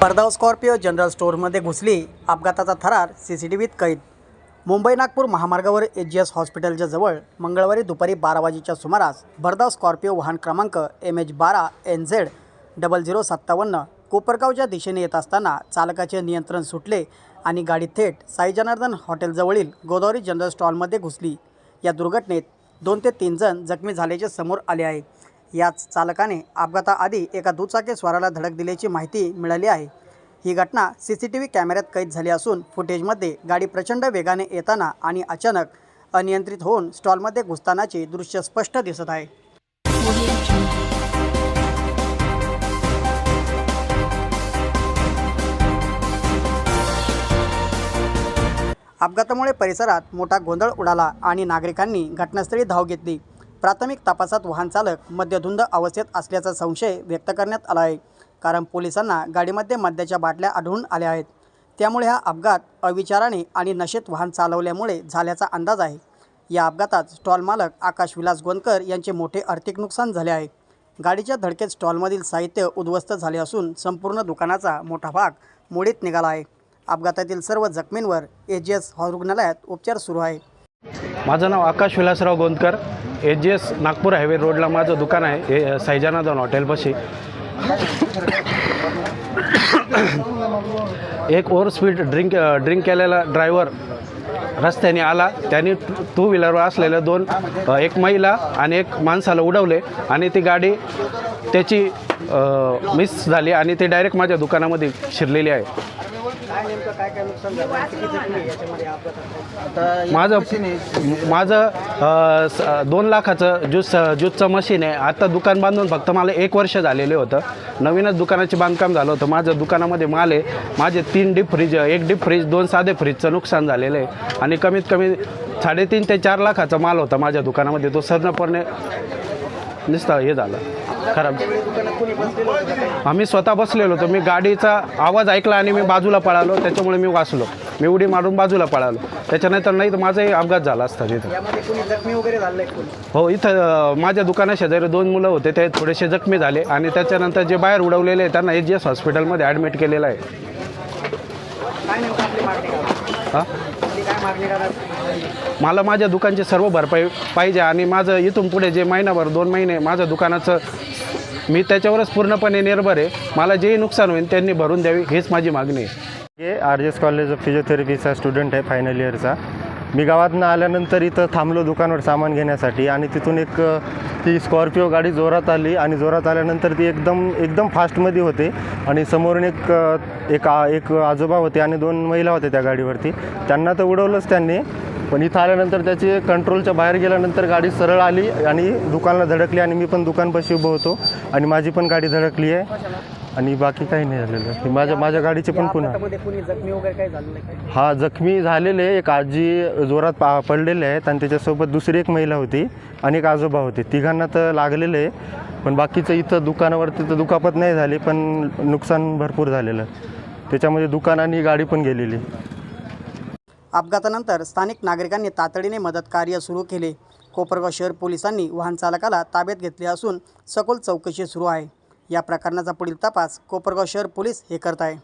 पडदाव Scorpio general स्टोअरमध्ये घुसली अपघाताचा थरार सी सी टी व्हीत कैद. मुंबई नागपूर महामार्गावर एच जी एस हॉस्पिटलच्या जवळ मंगळवारी दुपारी बारा वाजेच्या सुमारास भरधाव स्कॉर्पिओ वाहन क्रमांक एम एच बारा एन झेड डबल झिरो सत्तावन्न कोपरगावच्या दिशेने येत असताना चालकाचे नियंत्रण सुटले आणि गाडी थेट साई जनार्दन हॉटेलजवळील गोदावरी जनरल स्टॉलमध्ये घुसली. या दुर्घटनेत दोन ते तीन जण जखमी झाल्याचे समोर आले आहे. याच चालकाने अपघाताआधी एका दुचाकीस्वाराला धडक दिल्याची माहिती मिळाली आहे. ही घटना सी सी टी व्ही कॅमेऱ्यात कैद झाली असून फुटेजमध्ये गाडी प्रचंड वेगाने येताना आणि अचानक अनियंत्रित होऊन स्टॉलमध्ये घुसतानाचे दृश्य स्पष्ट दिसत आहे. अपघातामुळे परिसरात मोठा गोंधळ उडाला आणि नागरिकांनी घटनास्थळी धाव घेतली. प्राथमिक तपासात वाहन चालक मद्यधुंद अवस्थेत असल्याचा संशय व्यक्त करण्यात आला आहे. कारण पोलिसांना गाडीमध्ये मद्याच्या बाटल्या आढळून आल्या आहेत. त्यामुळे हा अपघात अविचाराने आणि नशेत वाहन चालवल्यामुळे झाल्याचा अंदाज आहे. या अपघातात स्टॉल मालक आकाश विलास गोंदकर यांचे मोठे आर्थिक नुकसान झाले आहे. गाडीच्या धडकेत स्टॉलमधील साहित्य उद्ध्वस्त झाले असून संपूर्ण दुकानाचा मोठा भाग मोडीत निघाला आहे. अपघातातील सर्व जखमींवर ए जी एस रुग्णालयात उपचार सुरू आहे. माझं नाव Akash Vilasrao Gondkar. H G S Nagpur highway रोडला माझं दुकान आहे हे सैजानादन हॉटेलपाशी. एक ओव्हर स्पीड ड्रिंक ड्रिंक केलेला ड्रायव्हर रस्त्याने आला. त्याने टू टू व्हीलरवर असलेल्या दोन एक महिला आणि एक माणसाला उडवले आणि ती गाडी त्याची मिस झाली आणि ती डायरेक्ट माझ्या दुकानामध्ये शिरलेली आहे. माझं माझं अ, स- दोन लाखाचं ज्यूस ज्यूसचं मशीन आहे. आता दुकान बांधून फक्त मला एक वर्ष झालेले होतं. नवीनच दुकानाचे बांधकाम झालं होतं. माझं दुकानामध्ये माल आहे. माझे तीन डीप फ्रीज एक डीप फ्रीज दोन साधे फ्रीजचं नुकसान झालेलं आहे. आणि कमीत कमी साडेतीन ते चार लाखाचा माल होता माझ्या दुकानामध्ये. तो सर्णपणे नुसतं हे झालं. खराब. आम्ही स्वतः बसलेलो होतो. मी गाडीचा आवाज ऐकला आणि मी बाजूला पळालो. त्याच्यामुळे मी वाचलो. मी उडी मारून बाजूला पळालो. त्याच्यानंतर नाही तर माझाही अपघात झाला असता तिथं. हो इथं माझ्या दुकानाशेजारी दोन मुलं होते. ते थोडेसे जखमी झाले आणि त्याच्यानंतर जे बाहेर उडवलेले आहे, त्यांना एच जी एस हॉस्पिटलमध्ये ॲडमिट केलेलं आहे. हां? मला माझ्या दुकानची सर्व भरपाई पाहिजे आणि माझं इथून पुढे जे महिनाभर दोन महिने माझं दुकानाचं मी त्याच्यावरच पूर्णपणे निर्भर आहे. मला जेही नुकसान होईल त्यांनी भरून द्यावी हीच माझी मागणी आहे. हे R G S college of फिजिओथेरपीचा student आहे फायनल इयरचा मी गावातनं आल्यानंतर इथं थांबलो दुकानावर सामान घेण्यासाठी आणि तिथून एक ती स्कॉर्पिओ गाडी जोरात आली आणि जोरात आल्यानंतर ती एकदम एकदम फास्टमध्ये होते आणि समोरून एक एक एक आजोबा होते आणि दोन महिला होत्या त्या गाडीवरती. त्यांना तर उडवलंच त्यांनी. पण इथं आल्यानंतर त्याची कंट्रोलच्या बाहेर गेल्यानंतर गाडी सरळ आली आणि दुकानाला धडकली आणि मी पण दुकानपाशी उभं होतो आणि माझी पण गाडी धडकली आहे. आणि बाकी काही नाही झालेलं. हे माझ्या माझ्या गाडीचे पण पुन्हा हा जखमी झालेले एक आजी जोरात पा पडलेले आहेत आणि त्याच्यासोबत दुसरी एक महिला होती आणि एक आजोबा होते. तिघांना तर लागलेलं आहे. पण बाकीचं इथं दुकानावरती तर दुखापत नाही झाली पण नुकसान भरपूर झालेलं. त्याच्यामध्ये दुकान आणि गाडी पण गेलेली. अपघातानंतर स्थानिक नागरिकांनी तातडीने मदतकार्य सुरू केले. कोपरगाव शहर पोलिसांनी वाहन चालकाला ताब्यात घेतले असून सखोल चौकशी सुरू आहे. या प्रकरणाचा पुढील तपास कोपरगाव शहर पोलीस हे करत आहे.